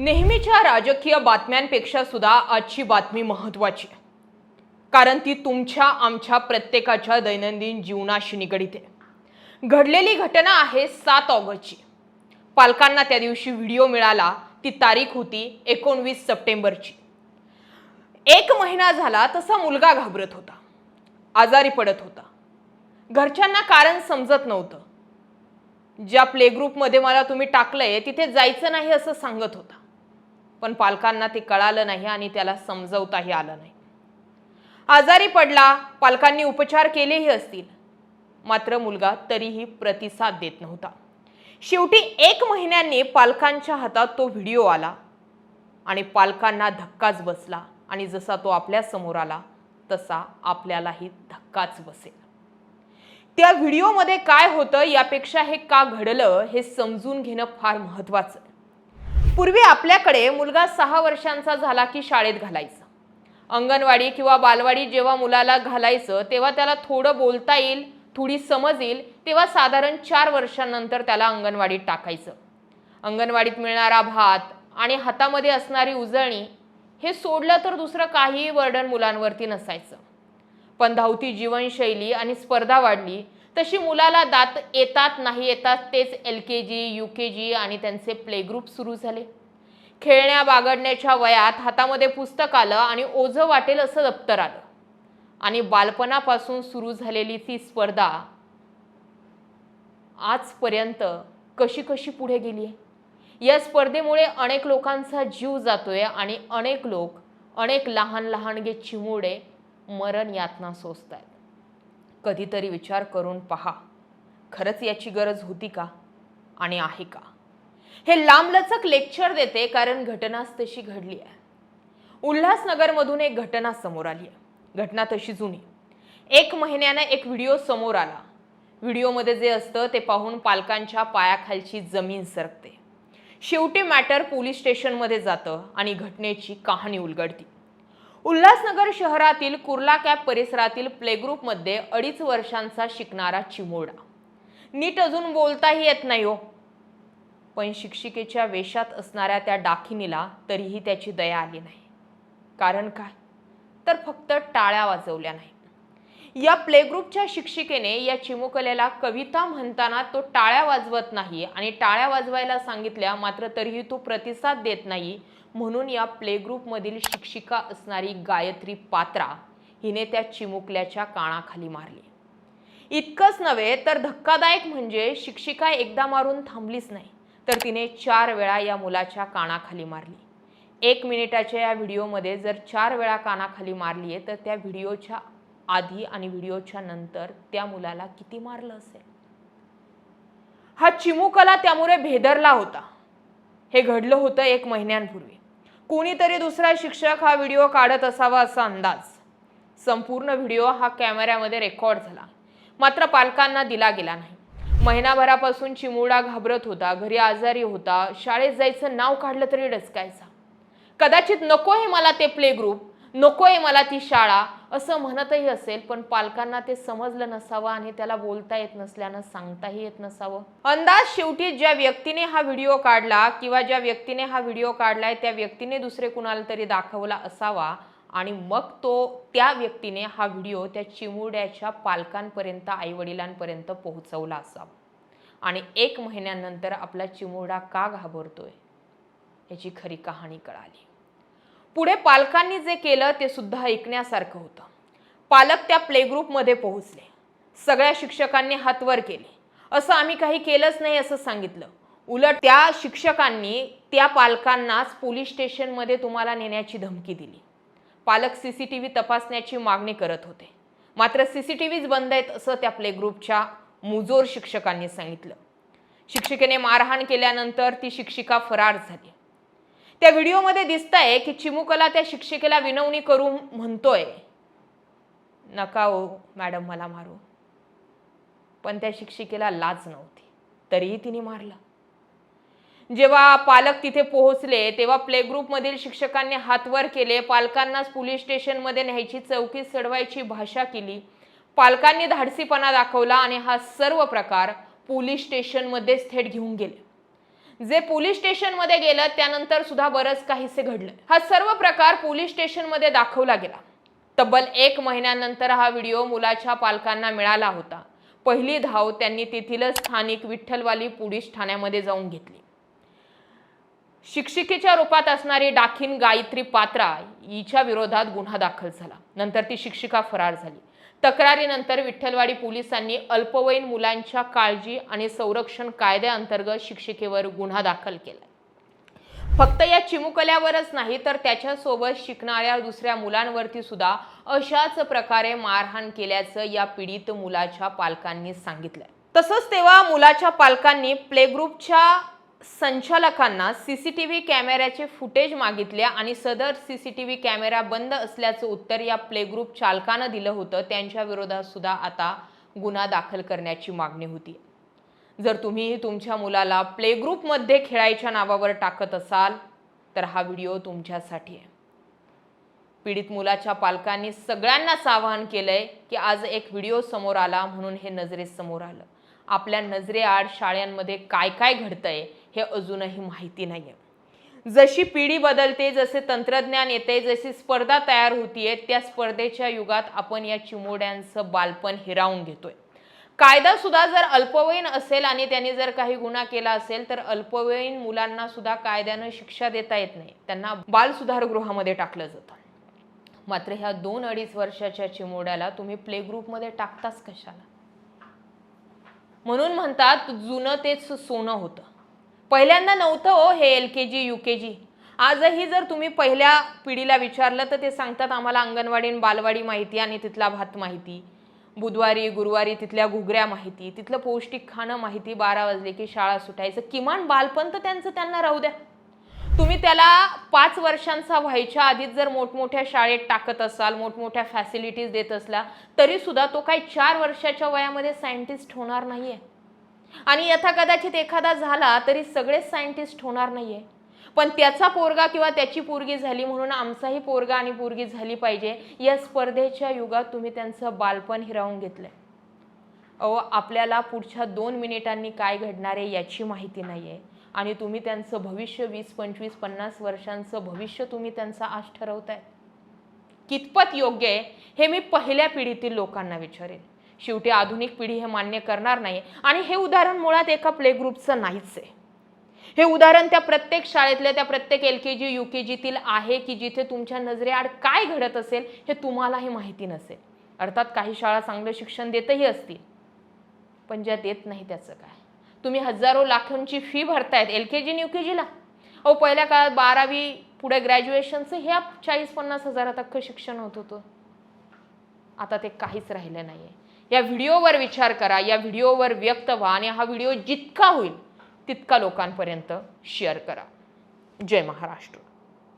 नेहमीच्या राजकीय बातम्यांपेक्षा सुद्धा आजची बातमी महत्त्वाची आहे. कारण ती तुमच्या आमच्या प्रत्येकाच्या दैनंदिन जीवनाशी निगडीत आहे. घडलेली घटना आहे सात ऑगस्टची. पालकांना त्या दिवशी व्हिडिओ मिळाला. ती तारीख होती एकोणवीस सप्टेंबरची. एक महिना झाला तसा मुलगा घाबरत होता. आजारी पडत होता. घरच्यांना कारण समजत नव्हतं. ज्या प्ले ग्रुपमध्ये मला तुम्ही टाकलंय तिथे जायचं नाही असं सांगत होता. पण पालकांना ते कळालं नाही आणि त्याला समजवताही आलं नाही. आजारी पडला पालकांनी उपचार केलेही असतील. मात्र मुलगा तरीही प्रतिसाद देत नव्हता. शेवटी एक महिन्याने पालकांच्या हातात तो व्हिडिओ आला आणि पालकांना धक्काच बसला आणि जसा तो आपल्यासमोर आला तसा आपल्यालाही धक्काच बसेल. त्या व्हिडिओमध्ये काय होतं यापेक्षा हे का घडलं हे समजून घेणं फार महत्वाचं आहे. पूर्वी आपल्याकडे मुलगा सहा वर्षांचा झाला की शाळेत घालायचं. अंगणवाडी किंवा बालवाडी जेव्हा मुलाला घालायचं तेव्हा त्याला थोडं बोलता येईल थोडी समज येईल तेव्हा साधारण चार वर्षांनंतर त्याला अंगणवाडीत टाकायचं. अंगणवाडीत मिळणारा भात आणि हातामध्ये असणारी उजळणी हे सोडलं तर दुसरं काहीही वर्णन मुलांवरती नसायचं. पण धावती जीवनशैली आणि स्पर्धा वाढली तशी मुलाला दात येतात नाही येतात तेच एल के जी यू के जी आणि त्यांचे प्ले ग्रुप सुरू झाले. खेळण्या बागडण्याच्या वयात हातामध्ये पुस्तक आलं आणि ओझं वाटेल असं दप्तर आलं. आणि बालपणापासून सुरू झालेली ती स्पर्धा आजपर्यंत कशी कशी पुढे गेली आहे या स्पर्धेमुळे अनेक लोकांचा जीव जातोय आणि अनेक लोक अनेक लहान लहानगे चिमुडे मरण यातना सोसत आहेत कधीतरी विचार करून पहा. खरंच याची गरज होती का? आणि आहे का? हे लांबलचक लेक्चर देते कारण घटनाच तशी घडली आहे. उल्हासनगरमधून एक घटना समोर आली आहे. घटना तशी जुनी. एक महिन्यानं एक व्हिडिओ समोर आला. व्हिडिओमध्ये जे असतं ते पाहून पालकांच्या पायाखालची जमीन सरकते. शेवटी मॅटर पोलीस स्टेशनमध्ये जातं आणि घटनेची कहाणी उलगडती. उल्हासनगर शहरातील कुर्ला कॅप परिसरातील प्लेग्रुपमध्ये अडीच वर्षांचा शिकणारा चिमोडा नीट अजून बोलताही येत नाही हो. पण शिक्षिकेच्या वेशात असणाऱ्या त्या डाकिनीला तरीही त्याची दया आली नाही. कारण काय? तर फक्त टाळ्या वाजवल्या नाही. या प्लेग्रुपच्या शिक्षिकेने या चिमुकलेला कविता म्हणताना तो टाळ्या वाजवत नाही आणि टाळ्या वाजवायला सांगितल्या मात्र तरीही तो प्रतिसाद देत नाही म्हणून या प्लेग्रुपमधील शिक्षिका असणारी गायत्री पात्रा हिने त्या चिमुकल्याच्या कानाखाली मारली. इतकंच नव्हे तर धक्कादायक म्हणजे शिक्षिका एकदा मारून थांबलीच नाही तर तिने चार वेळा या मुलाच्या कानाखाली मारली. एक मिनिटाच्या या व्हिडिओमध्ये जर चार वेळा कानाखाली मारली आहे तर त्या व्हिडिओच्या आधी आणि व्हिडिओच्या नंतर त्या मुलाला किती मारलं असेल? हा चिमुकला त्यामुळे भेदरला होता. हे घडलं होतं एक महिन्यांपूर्वी. कोणीतरी दुसरा शिक्षक हा व्हिडिओ काढत असावा असा अंदाज. संपूर्ण व्हिडिओ हा कॅमेऱ्यामध्ये रेकॉर्ड झाला. मात्र पालकांना दिला गेला नाही. महिनाभरापासून चिमुडा घाबरत होता घरी आजारी होता शाळेत जायचं नाव काढलं तरी डचकायचा. कदाचित नको आहे मला ते प्ले ग्रुप नको आहे मला ती शाळा असं म्हणतही असेल पण पालकांना ते समजलं नसावं आणि त्याला बोलता येत नसल्यानं सांगताही येत नसावं. अंदाज शेवटी ज्या व्यक्तीने हा व्हिडिओ काढला किंवा ज्या व्यक्तीने हा व्हिडिओ काढलाय त्या व्यक्तीने दुसरे कुणाला तरी दाखवला असावा आणि मग तो त्या व्यक्तीने हा व्हिडिओ त्या चिमुरड्याच्या पालकांपर्यंत आईवडिलांपर्यंत पोहोचवला असावा. आणि एक महिन्यानंतर आपला चिमुरडा का घाबरतोय? याची खरी कहाणी कळाली. पुढे पालकांनी जे केलं ते सुद्धा ऐकण्यासारखं होतं. पालक त्या प्लेग्रुपमध्ये पोहोचले. सगळ्या शिक्षकांनी हात वर केले. असं आम्ही काही केलंच नाही असं सांगितलं. उलट त्या शिक्षकांनी त्या पालकांनाच पोलीस स्टेशनमध्ये तुम्हाला नेण्याची धमकी दिली. पालक सी सी टी व्ही तपासण्याची मागणी करत होते. मात्र सी सी टी व्हीच बंद आहेत असं त्या प्लेग्रुपच्या मुजोर शिक्षकांनी सांगितलं. शिक्षिकेने मारहाण केल्यानंतर ती शिक्षिका फरार झाली. त्या व्हिडिओमध्ये दिसतंय की चिमुकला त्या शिक्षिकेला विनवणी करून म्हणतोय नका ओ मॅडम मला मारू. पण त्या शिक्षिकेला लाज नव्हती. तरीही तिने मारलं. जेव्हा पालक तिथे पोहोचले तेव्हा प्ले ग्रुपमधील शिक्षकांनी हात वर केले. पालकांनाच पोलीस स्टेशनमध्ये न्यायची चौकी चढवायची भाषा केली. पालकांनी धाडसीपणा दाखवला आणि हा सर्व प्रकार पोलीस स्टेशनमध्येच थेट घेऊन गेले. जे पोलीस स्टेशनमध्ये गेलं त्यानंतर सुद्धा बरंच काहीसे घडलं. हा सर्व प्रकार पोलीस स्टेशनमध्ये दाखवला गेला. तब्बल एक महिन्यानंतर हा व्हिडिओ मुलाच्या पालकांना मिळाला होता. पहिली धाव त्यांनी तेथील स्थानिक विठ्ठलवाली पोलीस ठाण्यामध्ये जाऊन घेतली. शिक्षिकेच्या रूपात असणारी डाखीन गायत्री पात्रा हिच्या विरोधात गुन्हा दाखल झाला. नंतर ती शिक्षिका फरार झाली. तक्रारीनंतर विठ्ठलवाडी पोलिसांनी अल्पवयीन मुलांच्या काळजी आणि संरक्षण कायद्याअंतर्गत शिक्षिकेवर गुन्हा दाखल केला. फक्त या चिमुकल्यावरच नाही तर त्याच्यासोबत शिकणाऱ्या दुसऱ्या मुलांवरती सुद्धा अशाच प्रकारे मारहाण केल्याचं या पीडित मुलाच्या पालकांनी सांगितलंय. तसंच तेव्हा मुलाच्या पालकांनी संचालकांना सी सी टी व्ही कॅमेऱ्याचे फुटेज मागितले आणि सदर C C T V camera बंद असल्याचं उत्तर या प्ले ग्रुप चालकानं दिलं होतं. त्यांच्या विरोधात सुद्धा आता गुन्हा दाखल करण्याची मागणी होती. जर तुम्ही तुमच्या मुलाला प्ले ग्रुपमध्ये खेळायच्या नावावर टाकत असाल तर हा व्हिडिओ तुमच्यासाठी आहे. पीडित मुलाच्या पालकांनी सगळ्यांनाच आवाहन केलंय की आज एक व्हिडिओ समोर आला म्हणून हे नजरेसमोर आलं. आपल्या नजरेआड शाळांमध्ये काय काय घडतंय हे अजूनही माहिती नाहीये. जशी पिढी बदलते जसे तंत्रज्ञान येते जशी स्पर्धा तयार होतीये त्या स्पर्धेच्या युगात आपण या चिमोड्यांचं बालपण हिरावून घेतोय. कायदा सुद्धा जर अल्पवयीन असेल आणि त्यांनी जर काही गुन्हा केला असेल तर अल्पवयीन मुलांना सुद्धा कायद्यानं शिक्षा देता येत नाही. त्यांना बाल सुधारगृहामध्ये टाकलं जातं. मात्र ह्या दोन अडीच वर्षाच्या चिमोड्याला तुम्ही प्ले ग्रुपमध्ये टाकताच कशाला? म्हणून म्हणतात जुनं तेच सोनं होतं. पहिल्यांदा नव्हतं हो हे एल के जी यू के जी. आजही जर तुम्ही पहिल्या पिढीला विचारलं तर ते सांगतात आम्हाला अंगणवाडी आणि बालवाडी माहिती आणि तिथला भात माहिती. बुधवारी गुरुवारी तिथल्या घुगऱ्या माहिती तिथलं पौष्टिक खाणं माहिती बारा वाजले की शाळा सुटायचं. किमान बालपण तर त्यांचं त्यांना राहू द्या. तुम्ही त्याला पाच वर्षांचा व्हायच्या आधीच जर मोठमोठ्या शाळेत टाकत असाल मोठमोठ्या फॅसिलिटीज देत असला तरीसुद्धा तो काही चार वर्षाच्या वयामध्ये सायंटिस्ट होणार नाही आहे आणि यथा कदाचित एखादा झाला तरी सगळेच सायंटिस्ट होणार नाहीये. पण त्याचा पोरगा किंवा त्याची पोरगी झाली म्हणून आमचाही पोरगा आणि पोरगी झाली पाहिजे या स्पर्धेच्या युगात तुम्ही त्यांचं बालपण हिरावून घेतलंय. अहो आपल्याला पुढच्या दोन मिनिटांनी काय घडणार आहे याची माहिती नाही आहे आणि तुम्ही त्यांचं भविष्य वीस पंचवीस पन्नास वर्षांचं भविष्य तुम्ही त्यांचं आज ठरवताय. कितपत योग्य आहे हे मी पहिल्या पिढीतील लोकांना विचारेन. शेवटी आधुनिक पिढी हे मान्य करणार नाही. आणि हे उदाहरण मुळात एका प्ले ग्रुपचं नाहीच आहे. हे उदाहरण त्या प्रत्येक शाळेतल्या त्या प्रत्येक एल के जी यू के जीतील आहे की जिथे तुमच्या नजरेआड काय घडत असेल हे तुम्हालाही माहिती नसेल. अर्थात काही शाळा चांगलं शिक्षण देतही असतील पण ज्या देत नाही त्याचं काय? तुम्ही हजारो लाखांची fee भरतायत L K G U K जीला अहो पहिल्या काळात बारावी पुढे ग्रॅज्युएशनचं ह्या चाळीस पन्नास हजारात अख्खं शिक्षण होत होतं. आता ते काहीच राहिलं नाही आहे या व्हिडिओवर विचार करा या व्हिडिओवर व्यक्त व्हा आणि हा व्हिडिओ जितका होईल तितका लोकांपर्यंत शेअर करा. जय महाराष्ट्र.